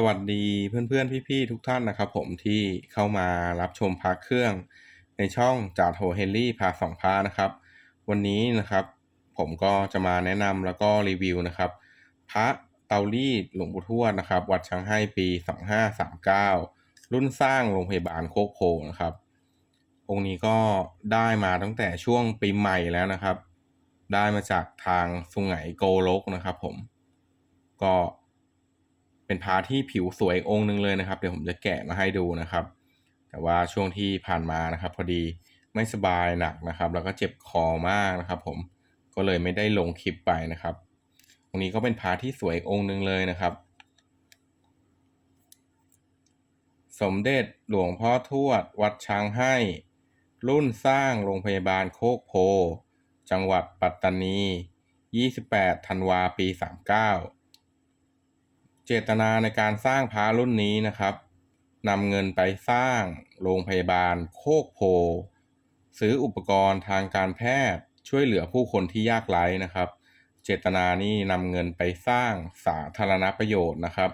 สวัสดีเพื่อนๆ พี่ๆ ทุกท่านนะครับผมที่เข้ามารับชมพระเครื่องในช่องจาโทเฮนรี่พาสองพานะครับ วันนี้นะครับ ผมก็จะมาแนะนำแล้วก็รีวิวนะครับ พระเตารีดหลวงปู่ทวดนะครับ วัดช้างให้ปี 2539 รุ่นสร้างโรงพยาบาลโคกโพนะครับ องค์นี้ก็ได้มาตั้งแต่ช่วงปีใหม่แล้วนะครับ ได้มาจากทางสุไหงโกลกนะครับ ผมก็ เป็นพระที่ผิวสวยองค์หนึ่งเลยนะครับ เดี๋ยวผมจะแกะมาให้ดูนะครับ แต่ว่าช่วงที่ผ่านมานะครับ พอดีไม่สบายหนักนะครับ แล้วก็เจ็บคอมากนะครับ ผมก็เลยไม่ได้ลงคลิปไปนะครับ ตรงนี้ก็เป็นพระที่สวยองค์หนึ่งเลยนะครับ สมเด็จหลวงพ่อทวด วัดช้างให้ รุ่นสร้างโรงพยาบาลโคกโพ จังหวัดปัตตานี 28 ธันวาปี 39 เจตนาในการสร้างพระรุ่นนี้นะครับนำเงินไปสร้างโรงพยาบาลโคกโพ ซื้ออุปกรณ์ทางการแพทย์ช่วยเหลือผู้คนที่ยากไร้นะครับ เจตนานี่นำเงินไปสร้างสาธารณประโยชน์นะครับ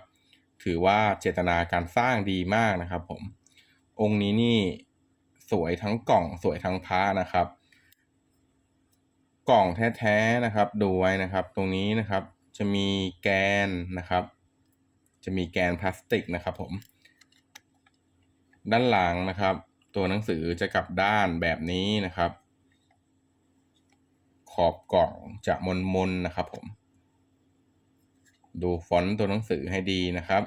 ถือว่าเจตนาการสร้างดีมากนะครับผมองค์นี้นี่สวยทั้งกล่องสวยทั้งพระนะครับ กล่องแท้ๆนะครับ ดูไว้นะครับ ตรงนี้นะครับจะมีแกนนะครับ จะมีแกนพลาสติกนะครับผม ด้านหลังนะครับ ตัวหนังสือจะกลับด้านแบบนี้นะครับ ขอบกล่องจะมนมนๆนะครับผม ดูฟอนต์ตัวหนังสือให้ดีนะครับ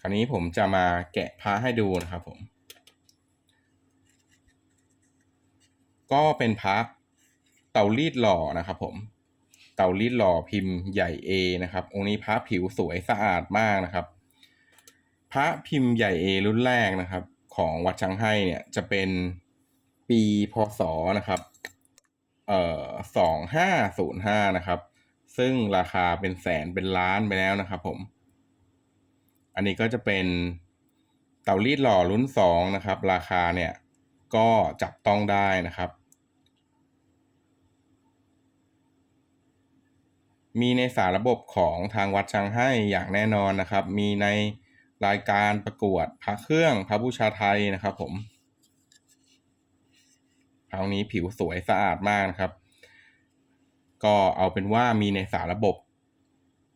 คราวนี้ผมจะมาแกะพระให้ดูนะครับผม ก็เป็นพระเตารีดหล่อนะครับผม เตารีดหล่อพิมพ์ใหญ่ A นะครับ องค์นี้พระผิวสวยสะอาดมากนะครับ พระพิมพ์ใหญ่ A รุ่นแรกนะครับ ของวัดช้างให้เนี่ยจะเป็นปีพศนะครับ เอ่อสองห้าศูนย์ห้านะครับ ซึ่งราคาเป็นแสนเป็นล้านไปแล้วนะครับ ผม อันนี้ก็จะเป็นเตารีดหล่อรุ่นสองนะครับ ราคาเนี่ยก็จับต้องได้นะครับ มีในสารระบบของทางวัดช้างให้อย่างแน่นอนนะครับ มีในรายการประกวดพระเครื่องพระบูชาไทยนะครับผมคราวนี้ผิวสวยสะอาดมากนะครับ ก็เอาเป็นว่ามีในสารระบบ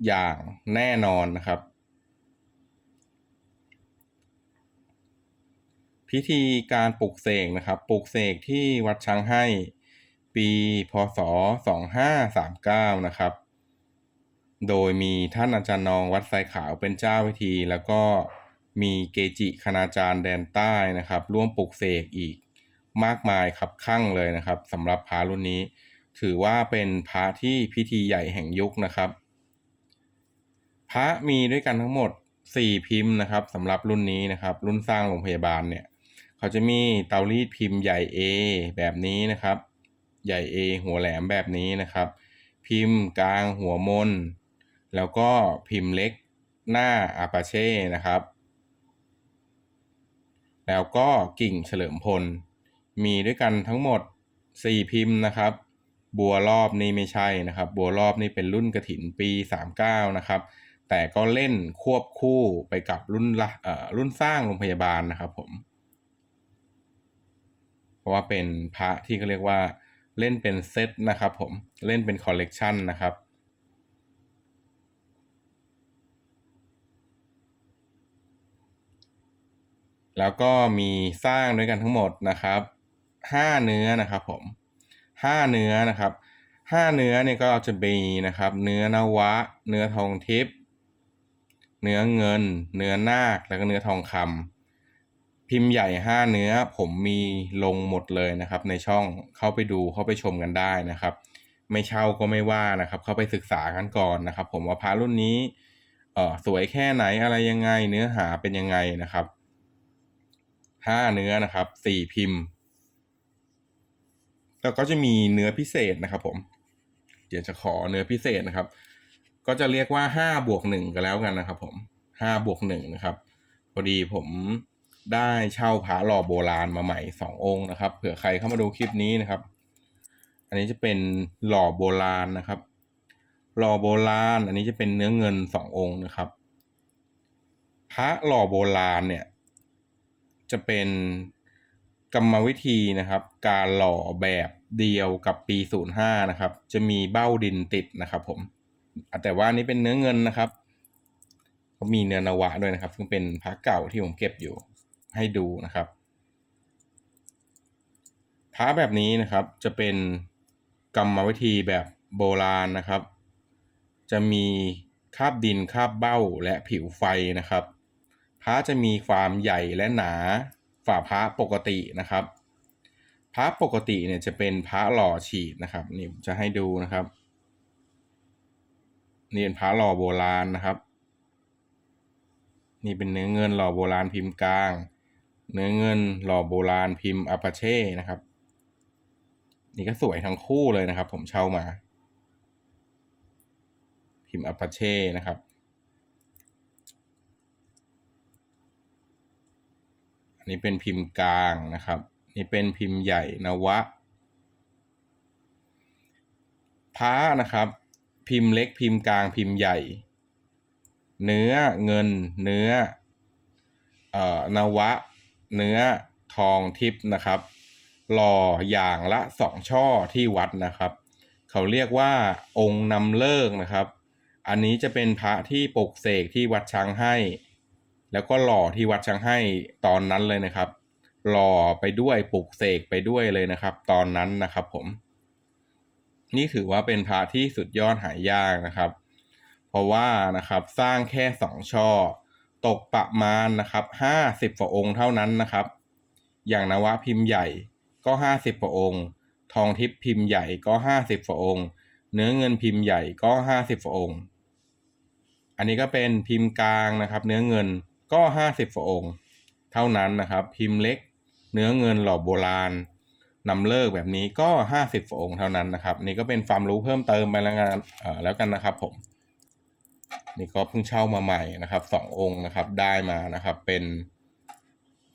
อย่างแน่นอนนะครับ พิธีการปลุกเสกนะครับปลุกเสกที่วัดช้างให้ ปีพศ 2539 นะครับ โดยมีท่านอาจารย์นองวัดไซขาวเป็นเจ้าพิธี แล้วก็มีเกจิคณาจารย์แดนใต้นะครับ ร่วมปลุกเสกอีกมากมายครับข้างเลยนะครับสำหรับพระรุ่นนี้ ถือว่าเป็นพระที่พิธีใหญ่แห่งยุคนะครับ พระมีด้วยกันทั้งหมด 4 พิมพ์นะครับสำหรับรุ่นนี้นะครับ รุ่นสร้างโรงพยาบาลเนี่ย เขาจะมีเตารีดพิมพ์ใหญ่ A แบบนี้นะครับ ใหญ่ A หัวแหลมแบบนี้นะครับ พิมพ์กลางหัวมน แล้วก็พิมพ์เล็กหน้าอาปาเช่นะครับ แล้วก็กิ่งเฉลิมพล มีด้วยกันทั้งหมด 4 พิมพ์นะครับ บัวรอบนี่ไม่ใช่นะครับ บัวรอบนี่เป็นรุ่นกระถินปี 39 นะครับ แต่ก็เล่นควบคู่ไปกับรุ่นละเอ่อรุ่นสร้างโรงพยาบาลนะครับผม เพราะว่าเป็นพระที่เขาเรียกว่าเล่นเป็นเซตนะครับผม เล่นเป็นคอลเลกชันนะครับ แล้วก็มีสร้างด้วยกันทั้งหมดนะครับห้าเนื้อนะครับผมห้าเนื้อนะครับห้าเนื้อเนี่ยก็จะมีนะครับ เนื้อนวะ เนื้อทองทิพย์เนื้อเงิน เนื้อนาคแล้วก็เนื้อทองคำพิมพ์ใหญ่ห้าเนื้อผมมีลงหมดเลยนะครับ ในช่องเข้าไปดูเข้าไปชมกันได้นะครับ ไม่เช่าก็ไม่ว่านะครับ เข้าไปศึกษากันก่อนนะครับ ผมว่าพระรุ่นนี้เออสวยแค่ไหนอะไรยังไง เนื้อหาเป็นยังไงนะครับ ห้าเนื้อนะครับสี่พิมพ์ แล้วก็จะมีเนื้อพิเศษนะครับ ผม เดี๋ยวจะขอเนื้อพิเศษนะครับ ก็จะเรียกว่าห้าบวกหนึ่งก็แล้วกันนะครับ ผมห้าบวกหนึ่งนะครับพอดีผมได้เช่าพระหล่อโบราณมาใหม่สององค์นะครับ เผื่อใครเข้ามาดูคลิปนี้นะครับ อันนี้จะเป็นหล่อโบราณนะครับหล่อโบราณ อันนี้จะเป็นเนื้อเงินสององค์นะครับ พระหล่อโบราณเนี่ย จะเป็นกรรมวิธีนะครับ การหล่อแบบเดียวกับปี 05 นะครับ จะมีเบ้าดินติดนะครับ ผม แต่ว่านี้เป็นเนื้อเงินนะครับก็มีเนื้อนวะด้วยนะครับ ซึ่งเป็นพระเก่าที่ผมเก็บอยู่ให้ดูนะครับพระแบบนี้นะครับจะเป็นกรรมวิธีแบบโบราณนะครับ จะมีคาบดินคาบเบ้าและผิวไฟนะครับ ระจะมีความใหญ่และหนาฝ่าพระปกตินะครับ พระปกติเนี่ยจะเป็นพระหล่อฉีดนะครับนี่จะให้ดูนะครับนี่เป็นพระหล่อโบราณนะครับ นี่เป็นเนื้อเงินหล่อโบราณพิมพ์กลาง เนื้อเงินหล่อโบราณพิมพ์อาปาเช่นะครับ นี่ก็สวยทั้งคู่เลยนะครับ ผมเช่ามา พิมพ์อาปาเช่นะครับ นนี้เป็นพิมพ์กลางนะครับ นี่เป็นพิมพ์ใหญ่นวะพระนะครับ พิมพ์เล็กพิมพ์กลางพิมพ์ใหญ่ เนื้อเงิน เนื้อเอ่อนวะ เนื้อทองทิพย์นะครับหล่ออย่างละสองช่อที่วัดนะครับ เขาเรียกว่าองค์นำเลิกนะครับ อันนี้จะเป็นพระที่ปกเสกที่วัดช้างให้ แล้วก็หล่อที่วัดช้างให้ตอนนั้นเลยนะครับ หล่อไปด้วยปลุกเสกไปด้วยเลยนะครับ ตอนนั้นนะครับผม นี่ถือว่าเป็นพระที่สุดยอดหายากนะครับ เพราะว่านะครับสร้างแค่สองช่อ ตกประมาณนะครับห้าสิบกว่าองค์เท่านั้นนะครับ อย่างนวะพิมพ์ใหญ่ก็ห้าสิบกว่าองค์ ทองทิพย์พิมพ์ใหญ่ก็ห้าสิบกว่าองค์ เนื้อเงินพิมพ์ใหญ่ก็ห้าสิบกว่าองค์ อันนี้ก็เป็นพิมพ์กลางนะครับ เนื้อเงิน ก็ห้าสิบองค์เท่านั้นนะครับ พิมพ์เล็กเนื้อเงินหล่อโบราณนำเลิกแบบนี้ก็ห้าสิบองค์เท่านั้นนะครับ นี่ก็เป็นความรู้เพิ่มเติมไปแล้วกันแล้วกันนะครับ ผม นี่ก็เพิ่งเช่ามาใหม่นะครับสององค์นะครับ ได้มานะครับ เป็น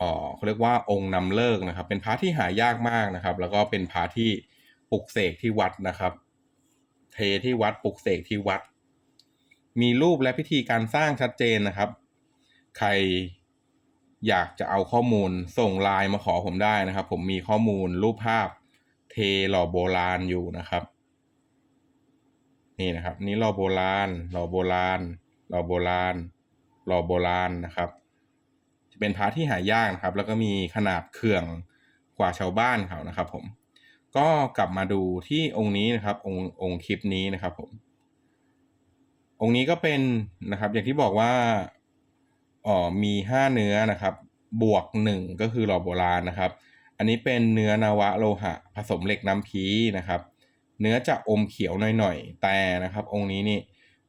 อ่อเขาเรียกว่าองค์นำเลิกนะครับ เป็นพระที่หายากมากนะครับ แล้วก็เป็นพระที่ปลุกเสกที่วัดนะครับ เทที่วัดปลุกเสกที่วัด มีรูปและพิธีการสร้างชัดเจนนะครับ ใครอยากจะเอาข้อมูลส่งไลน์มาขอผมได้นะครับ ผมมีข้อมูลรูปภาพเทหล่อโบราณอยู่นะครับ นี่นะครับ นี่หล่อโบราณหล่อโบราณหล่อโบราณหล่อโบราณนะครับ จะเป็นพระที่หายากนะครับ แล้วก็มีขนาดเขื่องกว่าชาวบ้านเขานะครับ ผม ก็กลับมาดูที่องค์นี้นะครับ องค์องค์คลิปนี้นะครับ ผม องค์นี้ก็เป็นนะครับ อย่างที่บอกว่า อ๋อมีห้าเนื้อนะครับ บวกหนึ่งก็คือหล่อโบราณนะครับ อันนี้เป็นเนื้อนาวะโลหะ ผสมเหล็กน้ำพีนะครับ เนื้อจะอมเขียวหน่อยๆ แต่นะครับ องค์นี้นี่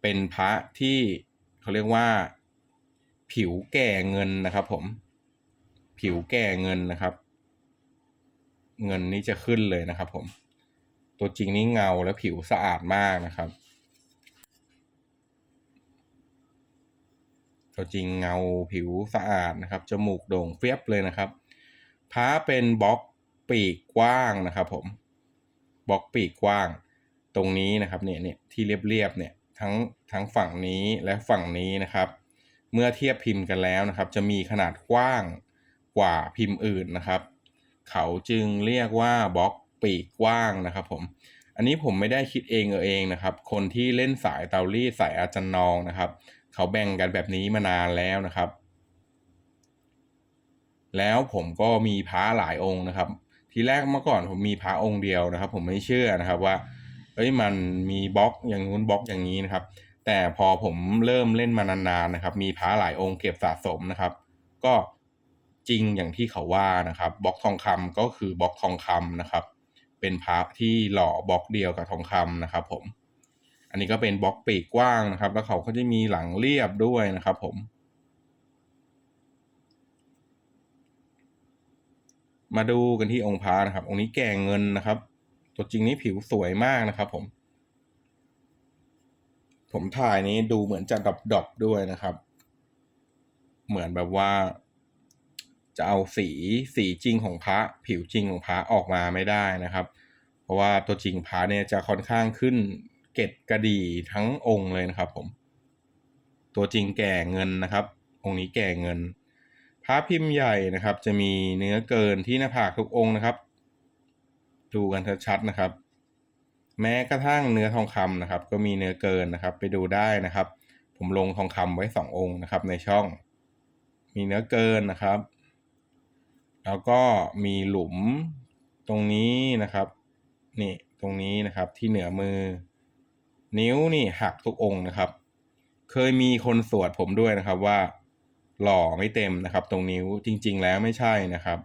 เป็นพระที่เขาเรียกว่า ผิวแก่เงินนะครับผม ผิวแก่เงินนะครับ เงินนี้จะขึ้นเลยนะครับผม ตัวจริงนี่เงาและผิวสะอาดมากนะครับ ตัวจริงเงาผิวสะอาดนะครับ จมูกโด่งเฟียบเลยนะครับพระเป็นบล็อกปีกกว้างนะครับ ผมบล็อกปีกกว้าง ตรงนี้นะครับเนี่ยเนี่ยที่เรียบๆเนี่ยทั้งทั้งฝั่งนี้และฝั่งนี้นะครับ เมื่อเทียบพิมพ์กันแล้วนะครับ จะมีขนาดกว้างกว่าพิมพ์อื่นนะครับ เขาจึงเรียกว่าบล็อกปีกกว้างนะครับ ผม อันนี้ผมไม่ได้คิดเองเออเองนะครับ คนที่เล่นสายเตารีดสายอาจารนองนะครับ เขาแบ่งกันแบบนี้มานานแล้วนะครับ แล้วผมก็มีพระหลายองค์นะครับ ทีแรกเมื่อก่อนผมมีพระองค์เดียวนะครับ ผมไม่เชื่อนะครับว่าเอ้ยมันมีบล็อกอย่างนู้นบล็อกอย่างนี้นะครับ แต่พอผมเริ่มเล่นมานานๆนะครับ มีพระหลายองค์เก็บสะสมนะครับ ก็จริงอย่างที่เขาว่านะครับบล็อกทองคำก็คือบล็อกทองคำนะครับ เป็นพระที่หล่อบล็อกเดียวกับทองคำนะครับ ผม อันนี้ก็เป็นบล็อกปีกกว้างนะครับ แล้วเขาก็จะมีหลังเรียบด้วยนะครับ ผม มาดูกันที่องค์พระนะครับ องค์นี้แก่เงินนะครับ ตัวจริงนี่ผิวสวยมากนะครับ ผม ผมถ่ายนี้ดูเหมือนจะดอบดอบด้วยนะครับ เหมือนแบบว่า จะเอาสีสีจริงของพระ ผิวจริงของพระออกมาไม่ได้นะครับ เพราะว่าตัวจริงพระเนี่ยจะค่อนข้างขึ้นเกตกระดีทั้งองค์เลยนะครับ ผม ตัวจริงแก่เงินนะครับ องค์นี้แก่เงิน พระพิมพ์ใหญ่นะครับ จะมีเนื้อเกินที่หน้าผากทุกองค์นะครับ ดูกันชัดๆนะครับ แม้กระทั่งเนื้อทองคำนะครับ ก็มีเนื้อเกินนะครับ ไปดูได้นะครับ ผมลงทองคำไว้สององค์นะครับ ในช่อง มีเนื้อเกินนะครับ แล้วก็มีหลุมตรงนี้นะครับ นี่ตรงนี้นะครับที่เหนือมือ นิ้วนี่หักทุกองค์นะครับ เคยมีคนสวดผมด้วยนะครับว่า หล่อไม่เต็มนะครับ ตรงนิ้วจริง ๆ แล้วไม่ใช่นะครับ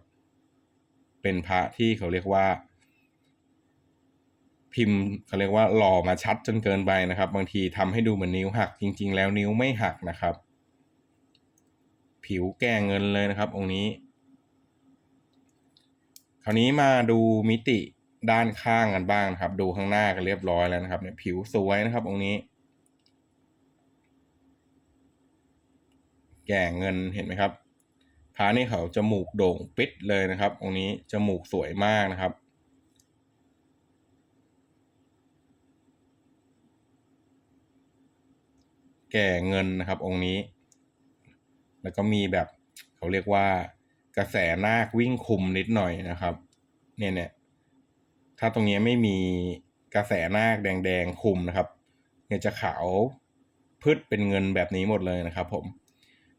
เป็นพระที่เขาเรียกว่า พิมพ์เขาเรียกว่า หล่อมาชัดจนเกินไปนะครับ บางทีทำให้ดูเหมือนนิ้วหัก จริง ๆ แล้วนิ้วไม่หักนะครับ ผิวแก่เงินเลยนะครับ องค์นี้ คราวนี้มาดูมิติด้านข้างกันบ้างนะครับ ดูข้างหน้ากันเรียบร้อยแล้วนะครับเนี่ยผิวสวยนะครับองค์นี้ แก่เงินเห็นไหมครับพระนี่เขาจมูกโด่งปิดเลยนะครับ องค์นี้จมูกสวยมากนะครับแก่เงินนะครับองค์นี้ แล้วก็มีแบบเขาเรียกว่า กระแสนาควิ่งคุมนิดหน่อยนะครับ เนี่ยเนี่ยถ้าตรงนี้ไม่มีกระแสนาคแดงๆคุมนะครับ เนี่ยจะขาวพืชเป็นเงินแบบนี้หมดเลยนะครับ ผม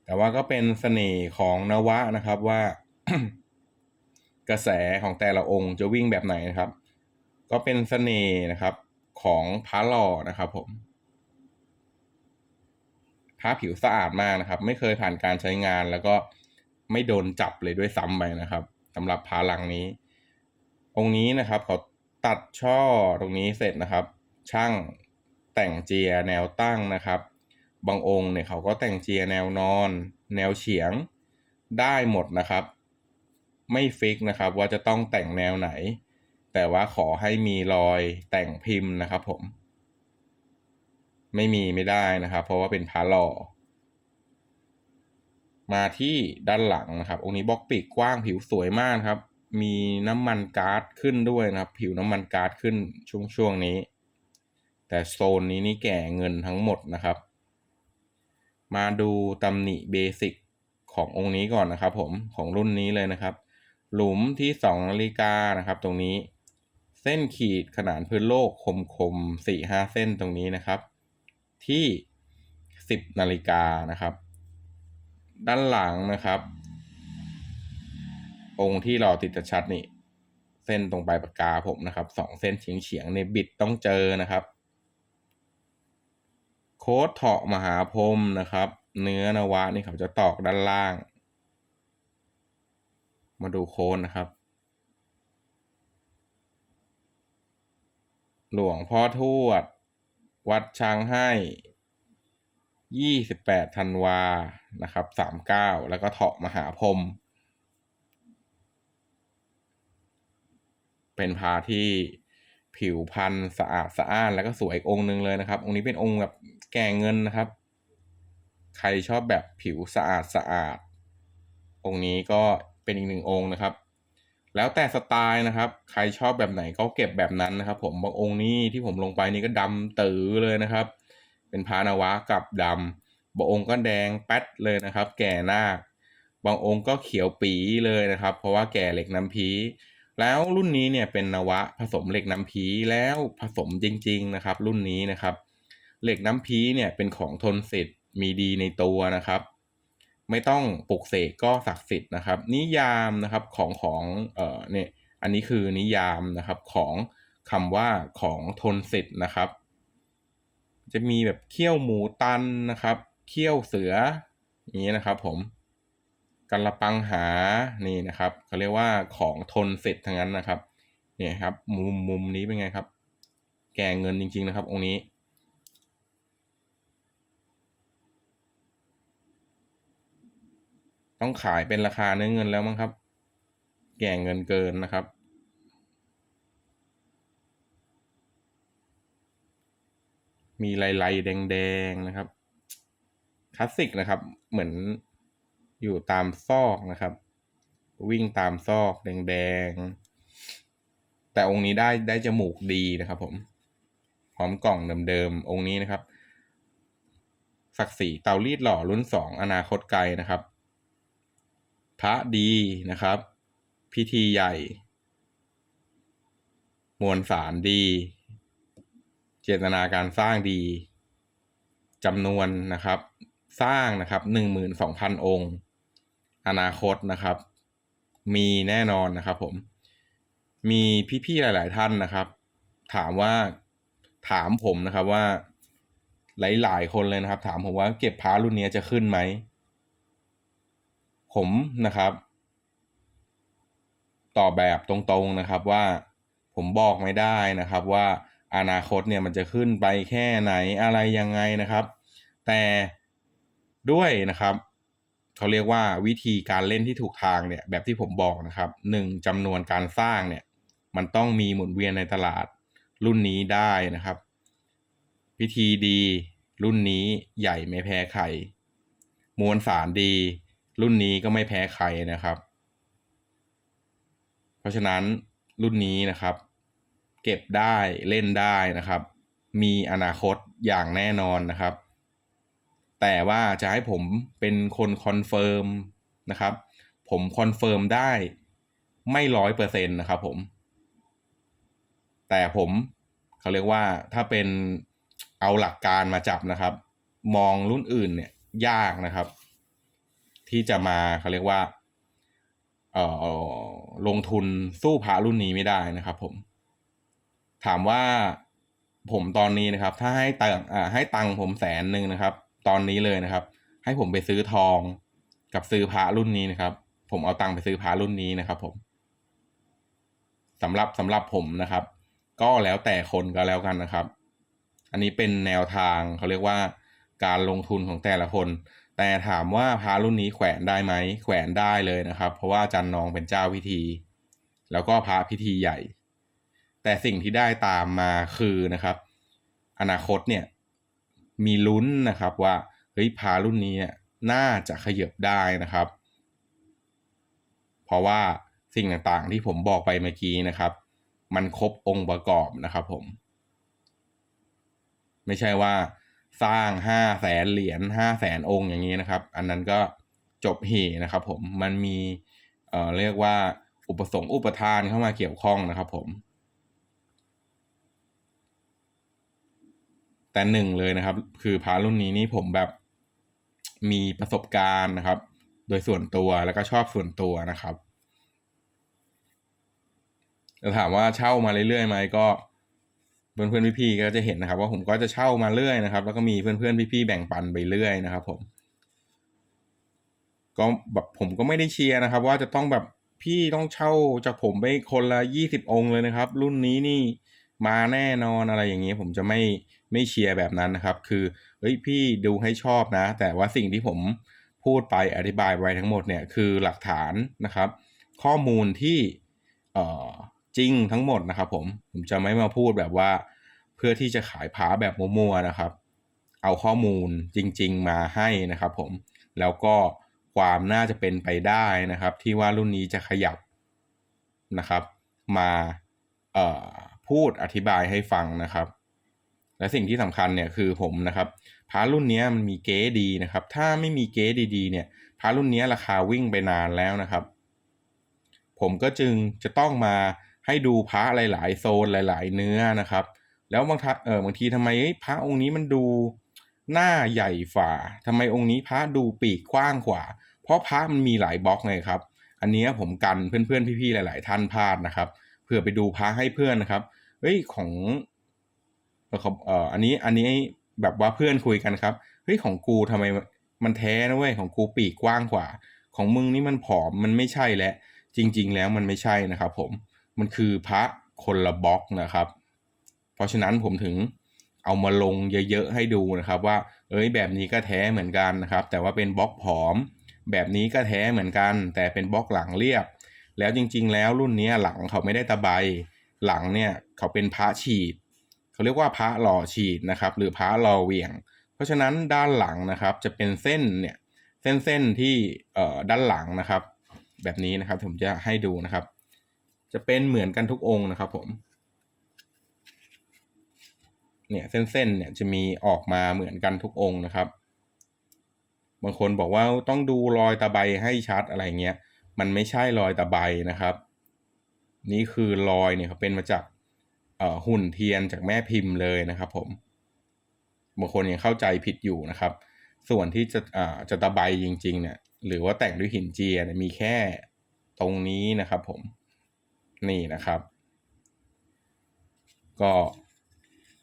แต่ว่าก็เป็นเสน่ห์ของนวะนะครับว่า กระแสของแต่ละองค์จะวิ่งแบบไหนนะครับ ก็เป็นเสน่ห์นะครับ ของพระหล่อนะครับ ผมพระผิวสะอาดมากนะครับ ไม่เคยผ่านการใช้งานแล้วก็ ไม่โดนจับเลยด้วยซ้ำไปนะครับสำหรับพระลังนี้ องค์นี้นะครับเขาตัดช่อตรงนี้เสร็จนะครับ ช่างแต่งเจียแนวตั้งนะครับ บางองค์เนี่ยเขาก็แต่งเจียแนวนอน แนวเฉียงได้หมดนะครับ ไม่ฟิกนะครับว่าจะต้องแต่งแนวไหน แต่ว่าขอให้มีรอยแต่งพิมพ์นะครับผม ไม่มีไม่ได้นะครับ เพราะว่าเป็นพาหล่อ มาที่ด้านหลังนะครับ องค์นี้บล็อกปีกกว้างผิวสวยมากครับ มีน้ำมันก๊าซขึ้นด้วยนะครับ ผิวน้ำมันก๊าซขึ้นช่วงช่วงนี้ แต่โซนนี้นี่แก่เงินทั้งหมดนะครับ มาดูตำหนิเบสิกขององค์นี้ก่อนนะครับ ผมของรุ่นนี้เลยนะครับ หลุมที่สองนาฬิกานะครับ ตรงนี้ เส้นขีดขนานพื้นโลกคมคมสี่ห้าเส้นตรงนี้นะครับ ที่สิบนาฬิกานะครับ ด้านหลังนะครับ องค์ที่เราติดชัดนี่ เส้นตรงปลายปากกาผมนะครับสองเส้นเฉียงเฉียงในบิดต้องเจอนะครับ โค้ดเถาะมหาพรมนะครับ เนื้อนวะนี่เขาจะตอกด้านล่าง มาดูโค้ดนะครับหลวงพ่อทวด วัดช้างให้ ยี่สิบแปดธันวานะครับสามเก้าแล้วก็เถาะมหาพรมเป็นพาที่ผิวพันสะอาดสะอ้านแล้วก็สวยอีกองค์หนึ่งเลยนะครับ องค์นี้เป็นองค์แบบแก่เงินนะครับ ใครชอบแบบผิวสะอาดสะอาด องค์นี้ก็เป็นอีกหนึ่งองค์นะครับ แล้วแต่สไตล์นะครับ ใครชอบแบบไหนก็เก็บแบบนั้นนะครับ ผมบางองค์นี้ที่ผมลงไปนี่ก็ดำตื้อเลยนะครับ เป็นพานาวะกับดำบางองค์ก็แดงแป๊ดเลยนะครับ แก่หน้าบางองค์ก็เขียวปีเลยนะครับ เพราะว่าแก่เหล็กน้ำพีแล้วรุ่นนี้เนี่ยเป็นนวะผสมเหล็กน้ำพีแล้วผสมจริง ๆนะครับ รุ่นนี้นะครับ เหล็กน้ำพีเนี่ยเป็นของทนสิทธิ์มีดีในตัวนะครับ ไม่ต้องปลุกเสกก็ศักดิ์สิทธิ์นะครับ นิยามนะครับของของเอ่อเนี่ยอันนี้คือนิยามนะครับของคำว่าของทนสิทธิ์นะครับ จะมีแบบเขี้ยวหมูตันนะครับ เขี้ยวเสืออย่างนี้นะครับ ผมกันละปังหานี่นะครับเขาเรียกว่าของทนเสิทธิ์ทั้งนั้นนะครับเนี่ยครับ มุมมุมนี้เป็นไงครับ แก่เงินจริง ๆ นะครับ องค์นี้ ต้องขายเป็นราคาเนื้อเงินแล้วมั้งครับ แก่เงินเกินนะครับ มีลายๆแดงๆนะครับคลาสสิกนะครับ เหมือนอยู่ตามซอกนะครับ วิ่งตามซอกแดงๆ แต่องค์นี้ได้ได้จมูกดีนะครับ ผมพร้อมกล่องเดิมๆ องค์นี้นะครับศักดิ์ศรีเตารีดหล่อรุ่นสองอนาคตไกลนะครับ พระดีนะครับ พิธีใหญ่ มวลสารดี เจตนาการสร้างดีจำนวนนะครับ สร้างนะครับหนึ่งหมื่นสองพันองค์ อนาคตนะครับ มีแน่นอนนะครับผม มีพี่ๆหลาย ๆ ท่านนะครับ ถามว่าถามผมนะครับว่าหลาย ๆ คนเลยนะครับ ถามผมว่าเก็บพารุ่นนี้จะขึ้นไหม ผมนะครับตอบแบบตรงๆนะครับว่าผมบอกไม่ได้นะครับว่า อนาคตเนี่ยมันจะขึ้นไปแค่ไหนอะไรยังไงนะครับ แต่ด้วยนะครับเขาเรียกว่าวิธีการเล่นที่ถูกทางเนี่ยแบบที่ผมบอกนะครับหนึ่งจำนวนการสร้างเนี่ยมันต้องมีหมุนเวียนในตลาดรุ่นนี้ได้นะครับ วิธีดีรุ่นนี้ใหญ่ไม่แพ้ใครมวลสารดี รุ่นนี้ก็ไม่แพ้ใครนะครับ เพราะฉะนั้นรุ่นนี้นะครับ เก็บได้เล่นได้นะครับ มีอนาคตอย่างแน่นอนนะครับ แต่ว่าจะให้ผมเป็นคนคอนเฟิร์มนะครับ ผมคอนเฟิร์มได้ไม่ร้อยเปอร์เซ็นต์นะครับ ผม แต่ผมเขาเรียกว่าถ้าเป็นเอาหลักการมาจับนะครับ มองรุ่นอื่นเนี่ยยากนะครับ ที่จะมาเขาเรียกว่าเอ่อลงทุนสู้พระรุ่นนี้ไม่ได้นะครับ ผม ถามว่าผมตอนนี้นะครับ ถ้าให้ตังอ่าให้ตังค์ผมแสนหนึ่งนะครับ ตอนนี้เลยนะครับ ให้ผมไปซื้อทองกับซื้อพระรุ่นนี้นะครับ ผมเอาตังค์ไปซื้อพระรุ่นนี้นะครับ ผมสำหรับสำหรับผมนะครับ ก็แล้วแต่คนก็แล้วกันนะครับ อันนี้เป็นแนวทางเขาเรียกว่า การลงทุนของแต่ละคน แต่ถามว่าพระรุ่นนี้แขวนได้ไหมแขวนได้เลยนะครับ เพราะว่าจันนองเป็นเจ้าพิธี แล้วก็พระพิธีใหญ่ แต่สิ่งที่ได้ตามมาคือนะครับ อนาคตเนี่ยมีลุ้นนะครับว่าเฮ้ยพารุ่นนี้เนี่ยน่าจะขยับได้นะครับ เพราะว่าสิ่งต่างๆที่ผมบอกไปเมื่อกี้นะครับ มันครบองค์ประกอบนะครับผม ไม่ใช่ว่าสร้างห้าแสนเหรียญห้าแสนองค์อย่างนี้นะครับ อันนั้นก็จบเหนะครับผมมันมีเอ่อเรียกว่าอุปสงค์อุปทานเข้ามาเกี่ยวข้องนะครับผม แต่หนึ่งเลยนะครับ คือพารุ่นนี้นี่ผมแบบมีประสบการณ์นะครับ โดยส่วนตัวแล้วก็ชอบส่วนตัวนะครับจะถามว่าเช่ามาเรื่อยๆไหมก็เพื่อนๆพี่ๆก็จะเห็นนะครับ ว่าผมก็จะเช่ามาเรื่อยนะครับ แล้วก็มีเพื่อนๆพี่ๆแบ่งปันไปเรื่อยนะครับ ผม ก็แบบผมก็ไม่ได้เชียร์นะครับ ว่าจะต้องแบบพี่ต้องเช่าจากผมไปคนละยี่สิบองค์เลยนะครับ รุ่นนี้นี่มาแน่นอนอะไรอย่างเงี้ยผมจะไม่ ไม่เชียร์แบบนั้นนะครับ คือเฮ้ยพี่ดูให้ชอบนะ แต่ว่าสิ่งที่ผมพูดไปอธิบายไว้ทั้งหมดเนี่ยคือหลักฐานนะครับ ข้อมูลที่เอ่อจริงทั้งหมดนะครับผมผมจะไม่มาพูดแบบว่าเพื่อที่จะขายผาแบบมั่วๆนะครับ เอาข้อมูลจริง ๆ มาให้นะครับผมแล้วก็ความน่าจะเป็นไปได้นะครับ ที่ว่ารุ่นนี้จะขยับนะครับ มาเอ่อพูดอธิบายให้ฟังนะครับ และสิ่งที่สำคัญเนี่ยคือผมนะครับพารุ่นนี้มันมีเก๊ดีนะครับ ถ้าไม่มีเก๊ดีๆเนี่ยพารุ่นนี้ราคาวิ่งไปนานแล้วนะครับ ผมก็จึงจะต้องมาให้ดูพระหลาย ๆ โซนหลาย ๆ เนื้อนะครับ แล้วบางทเออบางทีทำไมพระองค์นี้มันดูหน้าใหญ่ฝ่าทำไมองค์นี้พระดูปีกกว้างกว่า เพราะพระมันมีหลายบล็อกไงครับ อันนี้ผมกันเพื่อนๆพี่ๆหลาย ๆ ท่านพลาดนะครับเพื่อไปดูพระให้เพื่อนนะครับเฮ้ยของ เอ่ออันนี้อันนี้แบบว่าเพื่อนคุยกันครับเฮ้ยของกูทำไมมันแท้นะเว้ยของกูปีกกว้างกว่า ของมึงนี่มันผอมมันไม่ใช่แล้วจริง ๆ แล้วมันไม่ใช่นะครับผมมันคือพระคนละบล็อกนะครับ เพราะฉะนั้นผมถึงเอามาลงเยอะๆให้ดูนะครับว่า เอ้ยแบบนี้ก็แท้เหมือนกันนะครับ แต่ว่าเป็นบล็อกผอม แบบนี้ก็แท้เหมือนกัน แต่เป็นบล็อกหลังเรียบ แล้วจริง ๆ แล้วรุ่นนี้หลังเขาไม่ได้ตะไบหลังเนี่ยเขาเป็นพระฉีด เขาเรียกว่าพระหล่อฉีดนะครับ หรือพระหล่อเวียง เพราะฉะนั้นด้านหลังนะครับ จะเป็นเส้นเนี่ยเส้นเส้นที่เอ่อด้านหลังนะครับ แบบนี้นะครับผมจะให้ดูนะครับ จะเป็นเหมือนกันทุกองค์นะครับผมเนี่ยเส้นๆเนี่ยจะมีออกมาเหมือนกันทุกองค์นะครับ บางคนบอกว่าต้องดูรอยตะไบให้ชัดอะไรเงี้ย มันไม่ใช่รอยตะไบนะครับ นี่คือรอยเนี่ยเขาเป็นมาจาก หุ่นเทียนจากแม่พิมพ์เลยนะครับผมบางคนยังเข้าใจผิดอยู่นะครับ ส่วนที่จะจะตะไบจริงๆเนี่ยหรือว่าแต่งด้วยหินเจียเนี่ยมีแค่ตรงนี้นะครับผมนี่นะครับ ก็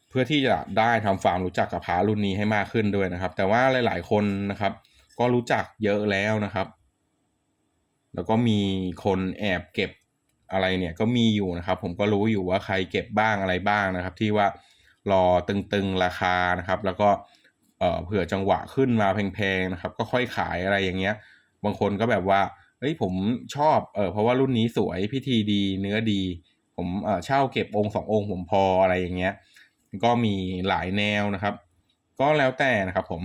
เพื่อที่จะได้ทำความรู้จักกับพระรุ่นนี้ให้มากขึ้นด้วยนะครับ แต่ว่าหลายๆคนนะครับ ก็รู้จักเยอะแล้วนะครับ แล้วก็มีคนแอบเก็บ อะไรเนี่ยก็มีอยู่นะครับ ผมก็รู้อยู่ว่าใครเก็บบ้างอะไรบ้างนะครับ ที่ว่ารอตึงๆราคานะครับ แล้วก็เผื่อจังหวะขึ้นมาแพงๆนะครับ ก็ค่อยขายอะไรอย่างเงี้ย บางคนก็แบบว่าเฮ้ยผมชอบเออเพราะว่ารุ่นนี้สวยพิธีดีเนื้อดี ผมเช่าเก็บองค์สององค์ผมพออะไรอย่างเงี้ย ก็มีหลายแนวนะครับ ก็แล้วแต่นะครับผม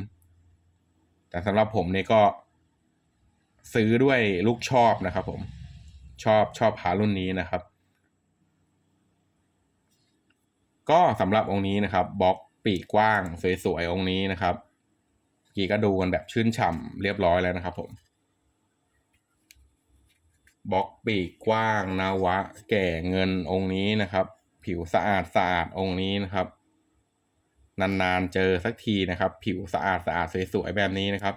แต่สำหรับผมเนี่ยก็ซื้อด้วยลูกชอบนะครับผม ชอบชอบพารุ่นนี้นะครับ ก็สำหรับองค์นี้นะครับบล็อกปีกกว้างสวยๆองค์นี้นะครับกี่ก็ดูกันแบบชื่นฉ่ำเรียบร้อยแล้วนะครับผมบล็อกปีกกว้างนาวะ แก่เงินองค์นี้นะครับ ผิวสะอาดสะอาดองค์นี้นะครับ นานๆเจอสักทีนะครับ ผิวสะอาดสะอาดสวยๆแบบนี้นะครับ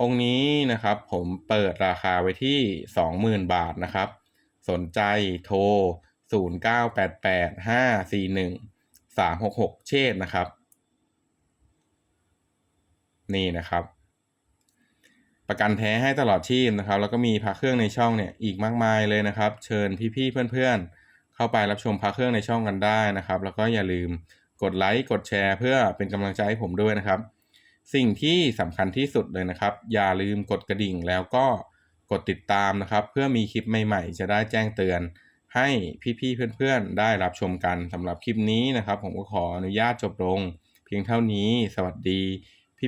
องค์นี้นะครับ ผมเปิดราคาไว้ที่สองหมื่นบาทนะครับ สนใจโทรศูนย์เก้าแปดแปดห้าสี่หนึ่งสามหกหกเชษนะครับ นี่นะครับ ประกันแท้ให้ตลอดชีพนะครับ แล้วก็มีพักเครื่องในช่องเนี่ยอีกมากมายเลยนะครับ เชิญพี่ๆเพื่อนๆ เข้าไปรับชมพักเครื่องในช่องกันได้นะครับ แล้วก็อย่าลืมกดไลค์กดแชร์เพื่อเป็นกำลังใจให้ผมด้วยนะครับ สิ่งที่สำคัญที่สุดเลยนะครับ อย่าลืมกดกระดิ่งแล้วก็ กดติดตามนะครับ เพื่อมีคลิปใหม่ๆ จะได้แจ้งเตือน ให้พี่ๆเพื่อนๆ ได้รับชมกันสำหรับคลิปนี้นะครับ ผมก็ขออนุญาตจบลง เพียงเท่านี้ สวัสดี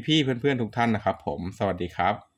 พี่ๆเพื่อนๆทุกท่านนะครับ ผมสวัสดีครับ